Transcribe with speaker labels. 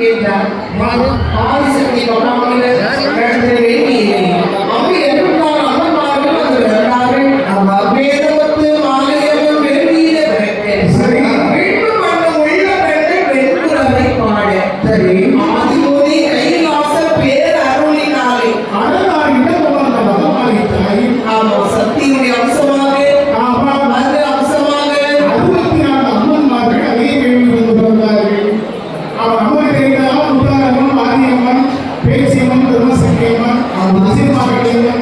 Speaker 1: கேட்டார். நான் ஆதி சக்தி
Speaker 2: பேச்சியம்மன்
Speaker 3: திருமசக்கியம்மன்